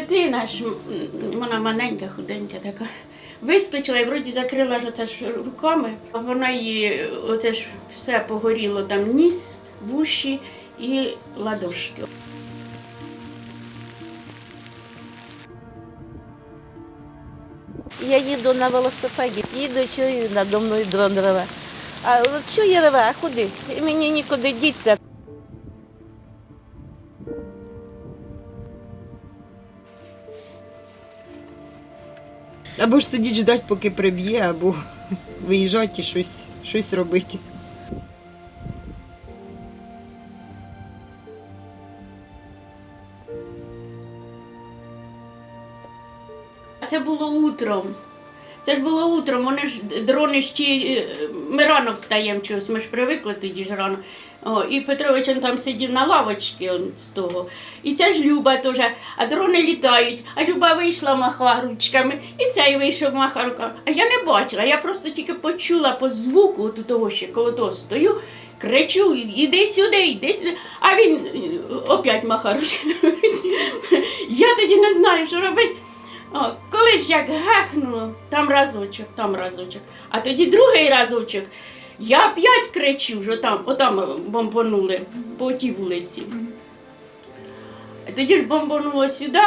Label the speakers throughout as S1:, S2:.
S1: дитина ж, вона маленька, худенька така. Вискочила і вроді закрила ж оце ж руками. Вона її оце ж все погоріло там ніс, вуші і ладошки.
S2: Я їду на велосипеді, їду, чую надо мною дрон реве. А чую реве, а куди? І мені нікуди діться.
S3: Або ж сидіть ждать, поки приб'є, або виїжджати і щось, щось робити.
S1: Це було утром. Це ж було утром, вони ж дрони ще ми рано встаємо чогось, ми ж привикли тоді ж рано. О, і Петрович он там сидів на лавочці он, з того. І ця ж Люба теж, а дрони літають, а Люба вийшла, маха ручками, і цей вийшов маха руками. А я не бачила, я просто тільки почула по звуку от того ще коло того стою, кричу, іди сюди, іди сюди. А він е, опять маха ручками. Я тоді не знаю, що робити. О, коли ж як гахнуло, там разочок, там разочок. А тоді другий разочок. Я опять кричу, що там, отам бомбанули по тій вулиці. Тоді ж бомбануло сюди,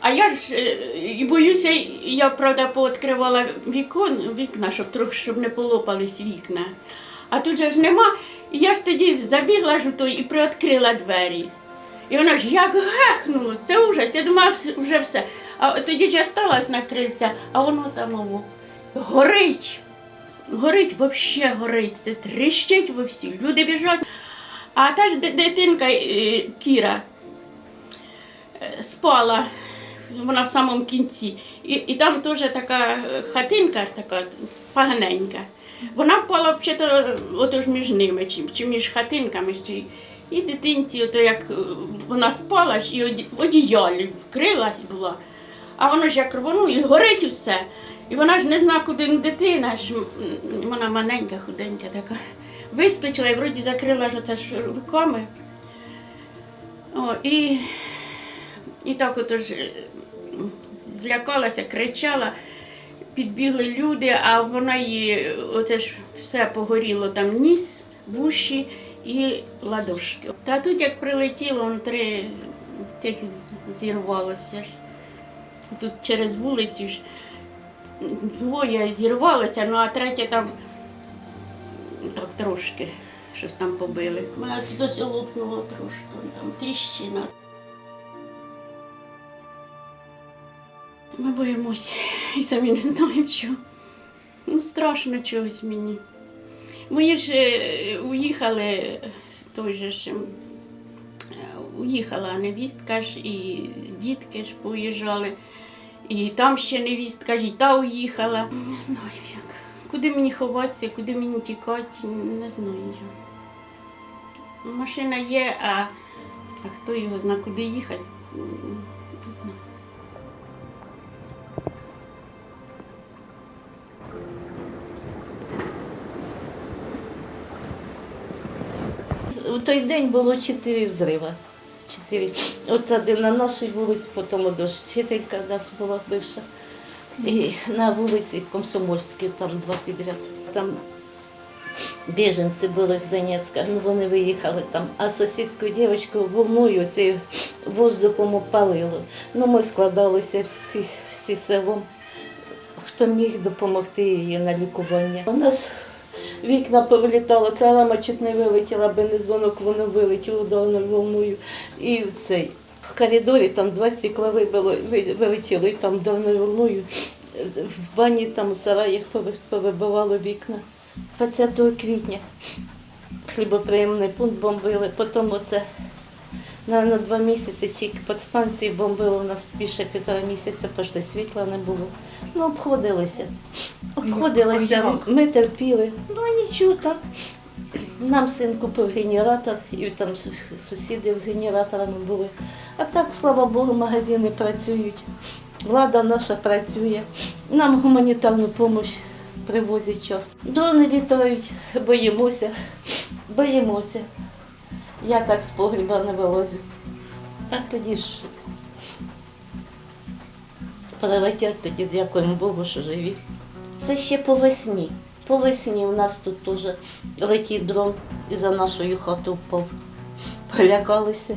S1: а я ж е, і боюся, я правда пооткривала вікон, вікна, щоб трохи щоб не полопались вікна. А тут же ж нема. І я ж тоді забігла ж у той і приоткрила двері. І воно ж як гехнуло, це ужас. Я думала, вже все. А тоді ж я сталась на крильця, а воно там ово, горить. Горить, взагалі горить. Це тріщить во всі. Люди біжать. А та ж дитинка е, Кіра е, спала, вона в самому кінці. І, і там теж така е, хатинка, така поганенька. вона впала взагалі ото між ними, чи, чи між хатинками. Чи, і дитинці, ото як вона спала і оді- одіялі вкрилась була. А воно ж як рвону, і горить усе. І вона ж не зна, куди дитина ж вона маленька, худенька така. Вискочила і вроді закрила ж оце ж руками. О, і, і так ж е, злякалася, кричала, підбігли люди, а вона її оце ж все погоріло там ніс, вуші і ладошки. Та тут як прилетіло, он три тих зірвалося ж. Тут через вулицю ж двоє зірвалося, ну а третє там так трошки щось там побили. Мене тут ось лопнуло трошки, там тріщина. Ми боїмося і самі не знаємо чого. Ну, страшно чогось мені. Мої ж е, уїхали, той же ж, ем, уїхала невістка ж і дітки ж поїжджали. І там ще невістка ж, і та уїхала. Не знаю як. Куди мені ховатися, куди мені тікати, не знаю. Машина є, а, а хто його зна, куди їхати, не знаю.
S2: У той день було чотири взриви. Чотири. Оце один на нашій вулиці, потім одна вчителька в нас була бивша. І на вулиці Комсомольській, там два підряд. Там біженці були з Донецька, ну вони виїхали там, а сусідську дівчинку волною цим воздухом опалило. Ну ми складалися всі, всі селом. Хто міг допомогти їй на лікування. У нас вікна повилітало, ця рама чуть не вилетіла, аби не дзвонок, воно вилетіло ударною волною. І цей в коридорі там два стекла вибило, вилетіло, і там ударною волною в бані там у сараях повибивало вікна. 20 квітня хлібоприємний пункт бомбили, потім оце на, на два місяці чи підстанції бомбили у нас більше півтора місяця, пошли світла не було. Ну, обходилися. Обходилися, ми терпіли. Ну, нічого так. Нам син купив генератор, і там сусіди з генераторами були. А так, слава Богу, магазини працюють. Влада наша працює. Нам гуманітарну допомогу привозять часто. Дрони літають, боїмося, боїмося. Я так з погріба не вилазю. А тоді ж прилетять, тоді дякуємо Богу, що живі. Це ще по весні. По весні у нас тут теж летів дрон і за нашою хату впав. Полякалися.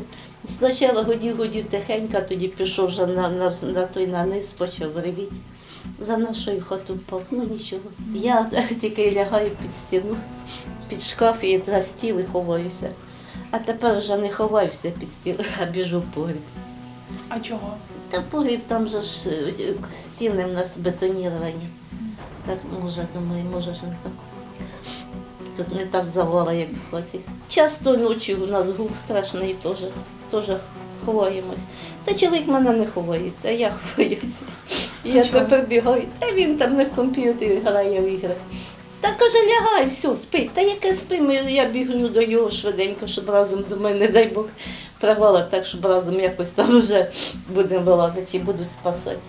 S2: Спочатку годів, годів тихенько, тоді пішов вже на, на, на той на низ, почав ревіти. За нашою хату впав. Ну нічого. Я тільки лягаю під стіну, під шкаф і за стіл і ховаюся. А тепер вже не ховаюся під стіл, а біжу в погріб.
S4: А чого?
S2: Та погріб там же ж е, стіни в нас бетоніровані. Так може, думаю, може ж не так. Тут не так завала, як в хаті. Часто ночі у нас гул страшний теж, теж ховаємось. Та чоловік мене не ховається, а я ховаюся. Я
S4: чого?
S2: тепер бігаю, та він там на комп'ютері грає в ігри. Та каже, лягай, все, спить. Та яке спи, Ми- я бігаю до його швиденько, щоб разом до мене, не дай Бог, провала, так, щоб разом якось там вже будемо вилазити і буду спасати.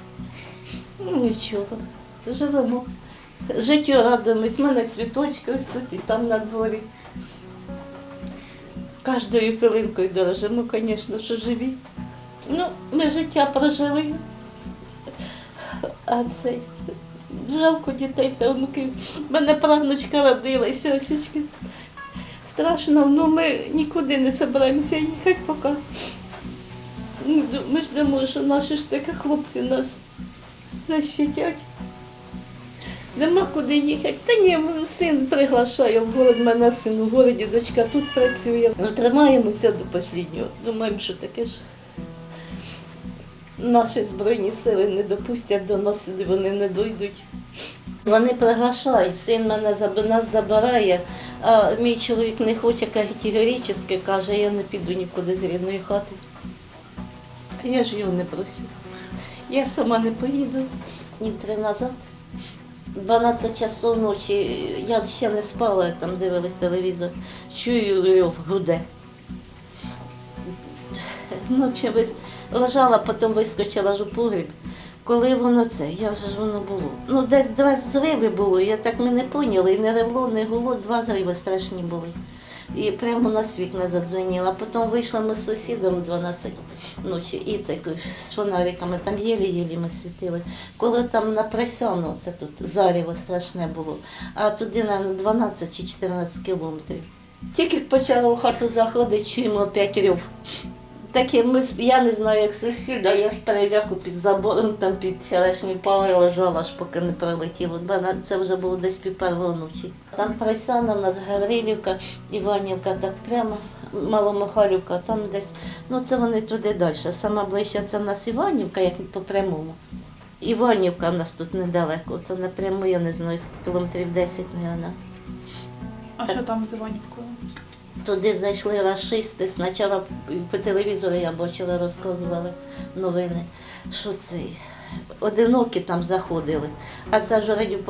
S2: Ну нічого, живемо. Життю радуємось, в мене цвіточки ось тут і там на дворі. Кожною хвилинкою дорожимо, звісно, що живі. Ну, ми життя прожили. А цей жалко дітей та онуків. Мене правнучка родилася, осічки. Страшно, ну ми нікуди не збираємося їхати поки. Ну, Ми ждемо, що наші ж таки хлопці нас защитять. Нема куди їхати. Та ні, син приглашає в город, мене син у городі, дочка тут працює. Ну, тримаємося до останнього. Думаємо, що таке ж. Наші збройні сили не допустять до нас сюди, вони не дойдуть. Вони приглашають, син мене нас забирає, а мій чоловік не хоче категорично, каже, я не піду нікуди з рідної хати. Я ж його не просю. Я сама не поїду. Днів три назад, 12 часов ночі, я ще не спала, там дивилась телевізор, чую рів, гуде. Ну, в лежала, потім вискочила ж у погріб. Коли воно це, я вже ж воно було? Ну, десь два зриви було, я так ми не поняли, і не ревло, не гуло, два зриви страшні були. І прямо на вікна задзвеніла. Потім вийшла ми з сусідом 12 ночі, і це з фонариками, там єлі-єлі ми світили. Коли там на Пресяну, це тут заріво страшне було, а туди на 12 чи 14 кілометрів. Тільки почала в хату заходити, чуємо п'ять рев. Таке ми, я не знаю, як сусіда, я з переляку під забором, там під черешньою палою лежала, аж поки не прилетіло. Це вже було десь пів первої ночі. Там Прайсана, в нас Гаврилівка, Іванівка, так прямо, Маломахалівка, там десь. Ну це вони туди далі. Сама ближча це в нас Іванівка, як по прямому. Іванівка в нас тут недалеко. Це напряму, я не знаю, з кілометрів 10, мабуть.
S4: А що там з Іванівкою?
S2: Туди зайшли расисти. Спочатку по телевізору я бачила, розказували новини, що цей. Одинокі там заходили, а це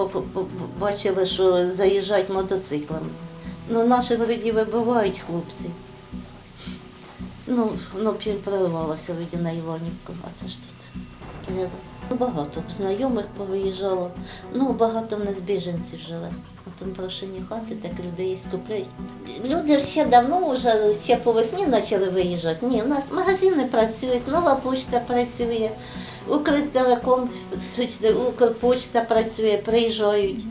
S2: по- по- бачили, що заїжджають мотоциклами. Ну, наші вроді вибивають хлопці. Ну, воно б проривалося вроді на Іванівку, а це ж тут рядом. Ну, Багато знайомих повиїжджало, ну багато в нас біженців живе. Там прошені хати, так людей скупляють. Люди ще давно, вже ще по весні почали виїжджати. Ні, у нас магазини працюють, нова почта працює, Укртелеком, Укрпочта працює, приїжджають.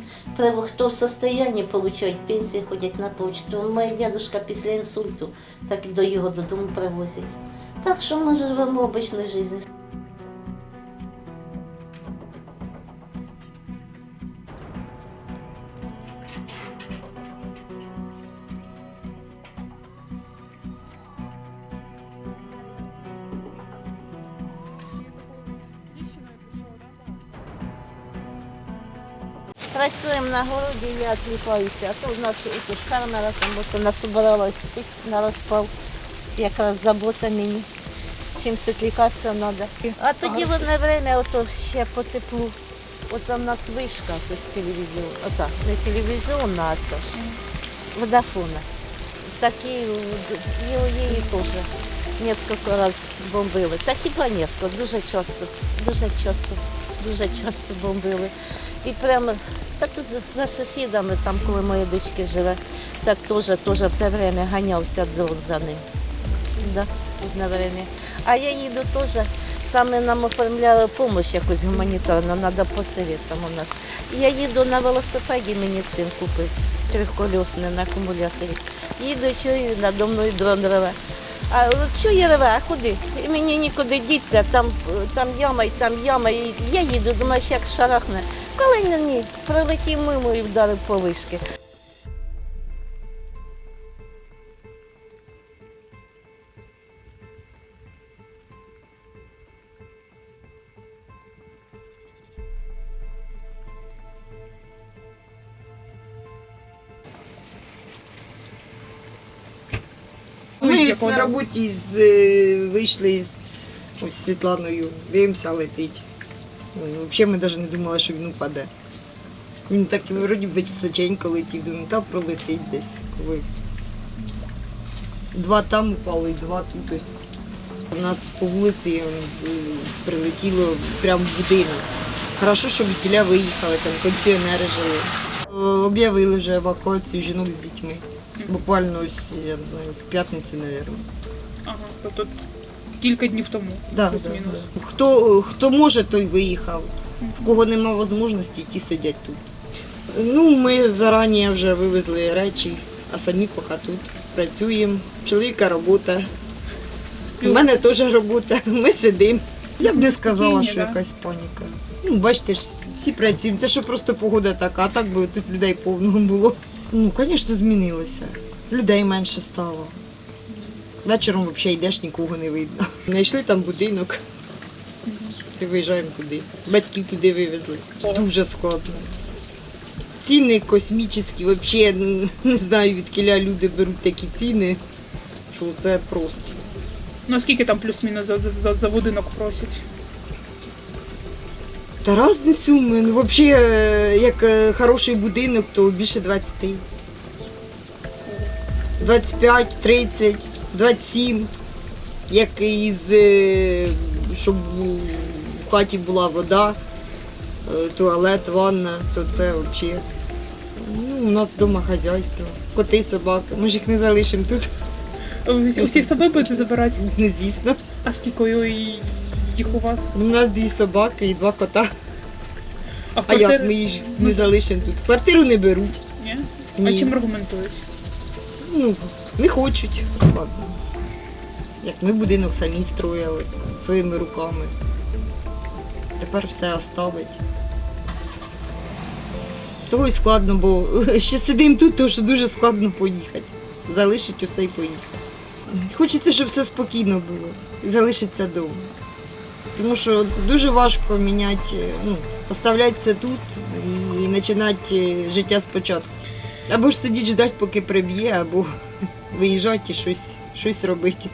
S2: Хто в состоянні отримують пенсії, ходять на почту. Мій дідусь після інсульту, так до його додому привозять. Так що ми живемо обичною життю. Працюємо на городі, я відліпаюся, а то в нас фермера, там оце насобиралось тих на розпал. Якраз забота мені. Чим відлікатися треба. А тоді в одне время ото ще по теплу. От там у нас вишка, тобто телевізіон. Ота, не телевізіонна, а це ж. Водафона. Такі і у її теж несколько раз бомбили. Та хіба несколько, дуже часто, дуже часто, дуже часто бомбили. І прямо так тут за- сусідами, там, коли моя дочки живе, так теж, теж в те время ганявся дрон за ним. Да, одне время. А я їду теж Саме нам оформляли допомогу якусь гуманітарну, треба по совітам у нас. Я їду на велосипеді, мені син купив трьохколісний на акумуляторі. Їду, чую, надо мною дрон реве. А що я реве, куди? І мені нікуди діться, там, там яма, і там яма. І я їду, думаю, як шарахне. Коли ні, пролетів мимо і вдарив по вишки.
S4: Якого
S3: на роботі з, вийшли з ось Світланою, дивимося, летить. Ну, Взагалі ми навіть не думали, що він упаде. Він так вроді височенько летів, думаю, та пролетить десь. Коли два там упало і два тут ось. У нас по вулиці е, прилетіло прямо в будинок. Хорошо, що вітіля виїхали, там пенсіонери жили. Е, Об'явили вже евакуацію жінок з дітьми. Буквально ось, я не знаю, в п'ятницю, мабуть.
S4: Ага, тобто кілька днів тому.
S3: Да, да,
S4: плюс-мінус.
S3: да. Хто, хто може, той виїхав. В кого нема можливості, ті сидять тут. Ну, ми зарані вже вивезли речі, а самі поки тут працюємо. Чоловіка робота. У мене теж робота. Ми сидимо. Я б не сказала, що якась паніка. Ну, бачите ж, всі працюємо. Це що просто погода така, а так би тут людей повно було. Ну, звісно, змінилося. Людей менше стало. Вечором взагалі йдеш, нікого не видно. Знайшли там будинок. Ти виїжджаємо туди. Батьків туди вивезли. Дуже складно. Ціни космічні, взагалі не знаю, від кіля люди беруть такі ціни, що це просто.
S4: Ну скільки там плюс-мінус за, за, за будинок просять?
S3: Та різні суми. Ну, взагалі, як е, хороший будинок, то більше 20. 25, 30, 27. Як із, е, щоб в хаті була вода, е, туалет, ванна, то це взагалі. Ну, у нас вдома хазяйство, коти, собаки. Ми ж їх не залишимо тут,
S4: Усіх себе будете забирати?
S3: не звісно.
S4: А скільки їх у вас?
S3: У нас дві собаки і два кота.
S4: А,
S3: А як ми їх не залишимо тут? Квартиру не беруть.
S4: Ні?
S3: Ні.
S4: А чим аргументують?
S3: Ну, не хочуть. Складно. Як ми будинок самі строїли своїми руками. Тепер все оставить. Того й складно, бо ще сидимо тут, тому що дуже складно поїхати. Залишить усе і поїхати. Хочеться, щоб все спокійно було. І залишиться вдома. Тому що це дуже важко міняти, ну, поставляти все тут і починати життя спочатку. Або ж сидіть ждати, поки приб'є, або виїжджати і щось, щось робити.